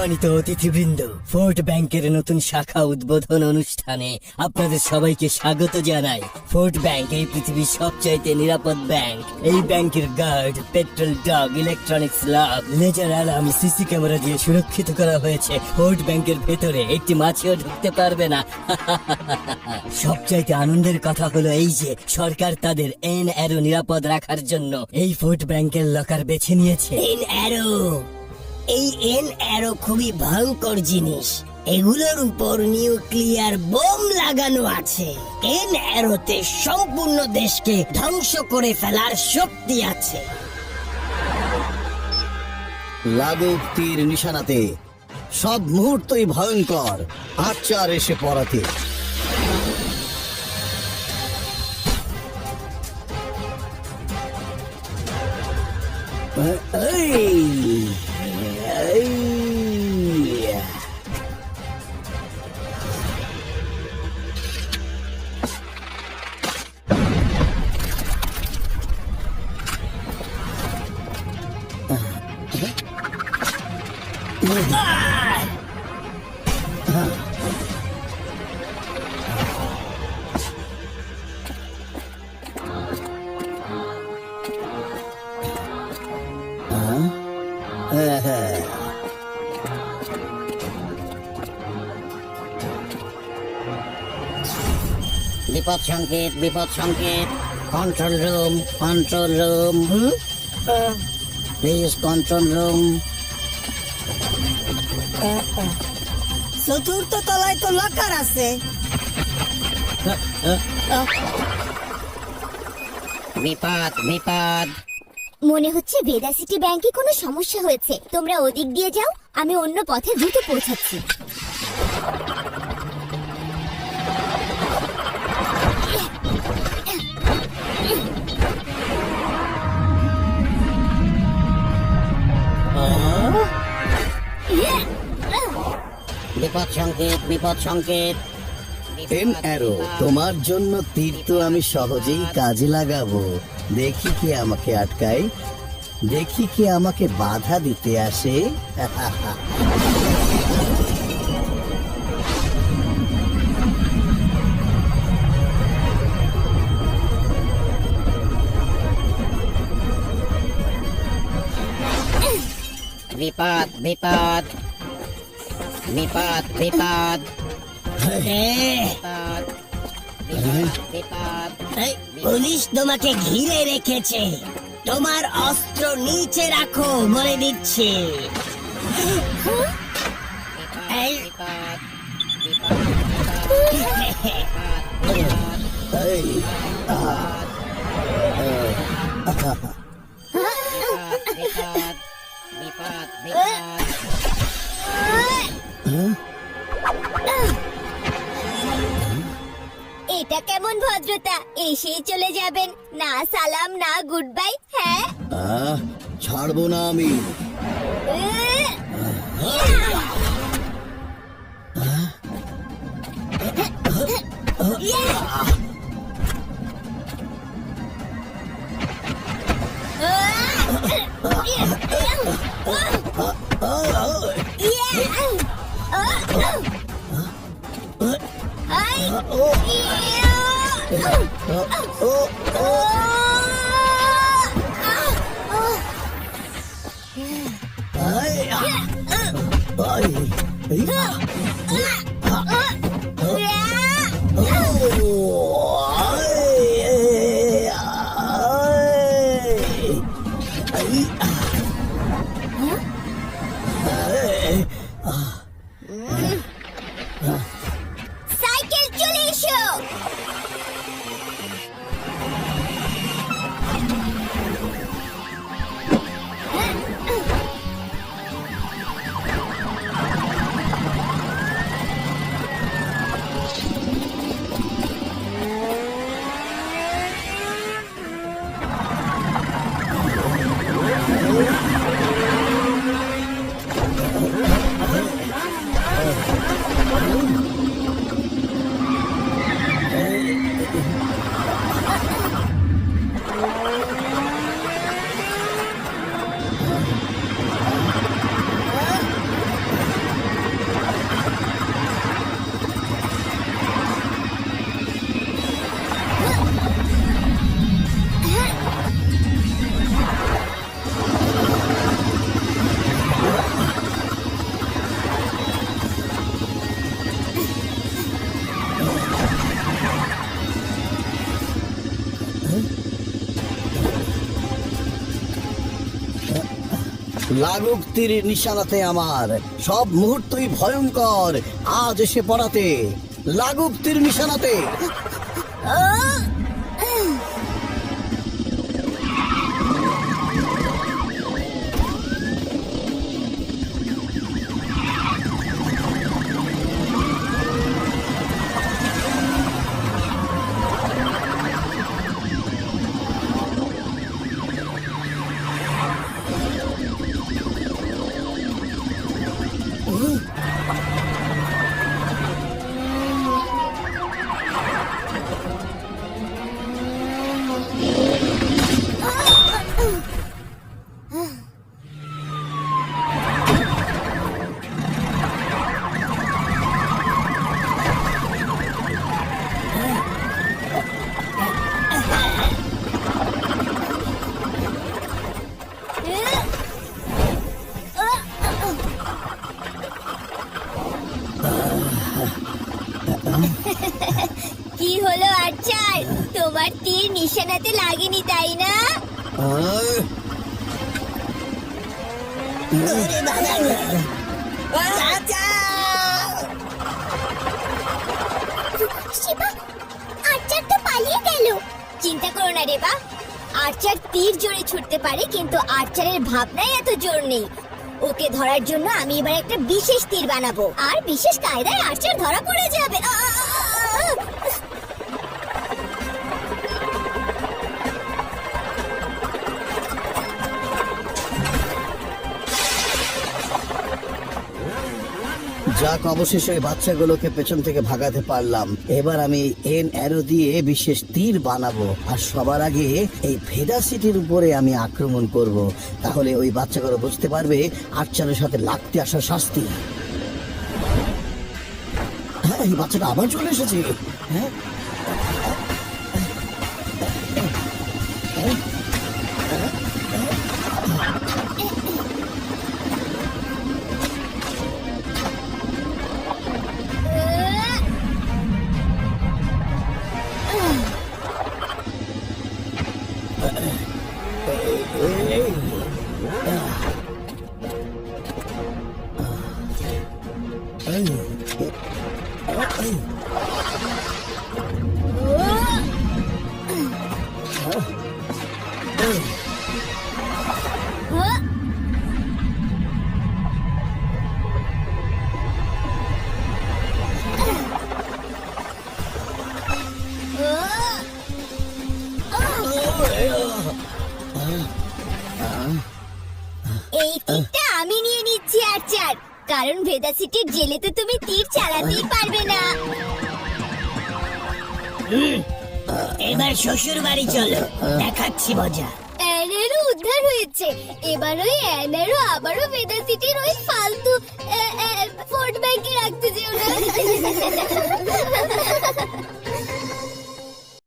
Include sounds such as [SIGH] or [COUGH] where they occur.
সম্মানিত অতিথিবৃন্দ ফোর্ট ব্যাংকের নতুন শাখা উদ্বোধন অনুষ্ঠানে আপনাদের সবাইকে স্বাগত জানাই। ফোর্ট ব্যাংক এই পৃথিবীর সবচাইতে নিরাপদ ব্যাংক। এই ব্যাংকের guard patrol dog electronics lab laser alarm CC camera দিয়ে সুরক্ষিত করা হয়েছে। ফোর্ট ব্যাংকের ভেতরে একটি মাছিও ঢুকতে পারবে না। [LAUGHS] সবচাইতে আনন্দের কথা হলো এই যে, সরকার তাদের এন অ্যারো নিরাপদ রাখার জন্য এই ফোর্ট ব্যাংকের লকার বেছে নিয়েছে। এন অ্যারো এই এন অ্যারো খুবই ভয়ঙ্কর জিনিস। এগুলোর উপর নিউক্লিয়ার বোম লাগানো আছে। এন অ্যারোতে সম্পূর্ণ দেশকে ধ্বংস করে ফেলার শক্তি আছে। লাগুক তীর নিশানাতে। সব মুহূর্তই ভয়ঙ্কর। আচ্চার এসে পড়াতে। এই, এই, বিপদ সংকেত বিপদ সংকেত। Control room control room please control room চতুর্থ তলায় তো লকার আছে। বিপদ বিপদ। মনে হচ্ছে ভেদা সিটি ব্যাংকে কোনো সমস্যা হয়েছে। তোমরা ওদিক দিয়ে যাও, আমি অন্য পথে দ্রুত পৌঁছাচ্ছি। বিপদ সংকেত বিপদ সংকেত। এন অ্যারো, তোমার জন্য তীর তো আমি সহজেই কাজে লাগাবো। দেখি কে আমাকে আটকায়। দেখি কে আমাকে বাধা দিতে আসে। বিপদ বিপদ। বিপদ বিপদ। পুলিশ তোমাকে ঘিরে রেখেছে। তোমার অস্ত্র নিচে রাখো বলে দিচ্ছি। বিপদ বিপদ এটা কেমন ভদ্রতা এসেই চলে যাবেন না সালাম না গুড বাই হ্যাঁ আহ, ছাড়বো না আমি এই, এই, ও, লাগুক তীর নিশানাতে আমার। সব মুহূর্তই ভয়ঙ্কর। আজ এসে পড়াতে। লাগুক তীর নিশানাতে হলো আচার তোমার তীর নিশানাতে লাগেনি তাই না? তো পালিয়ে গেল। চিন্তা করো না রেবা আর্চার তীর জোরে ছুটতে পারে কিন্তু আর্চারের ভাবনায় এত জোর নেই। ওকে ধরার জন্য আমি এবার একটা বিশেষ তীর বানাবো। আর বিশেষ কায়দায় আর্চার ধরা পড়ে যাবে। যাক, অবশেষে ওই বাচ্চাগুলোকে পেছন থেকে ভাগাতে পারলাম। এবার আমি এন অ্যারো দিয়ে বিশেষ তীর বানাবো আর সবার আগে এই ভেদা সিটির উপরে আমি আক্রমণ করব। তাহলে ওই বাচ্চাগুলো বুঝতে পারবে আর্চারের সাথে লাগতে আসার শাস্তি। হ্যাঁ এই বাচ্চাটা আবার চলে এসেছে। হ্যাঁ? এই কারণ ভেদা সিটির জেলে তো তুমি তীর চালাতেই পারবে না। এবার শ্বশুর বাড়ি চলো দেখাচ্ছি মজা। অ্যানেরও উদ্ধার হয়েছে। এবার ওই অ্যানেরও আবারও ভেদা সিটির ওই ফালতু ফোর্ট ব্যাংকে রাখতে যেও না।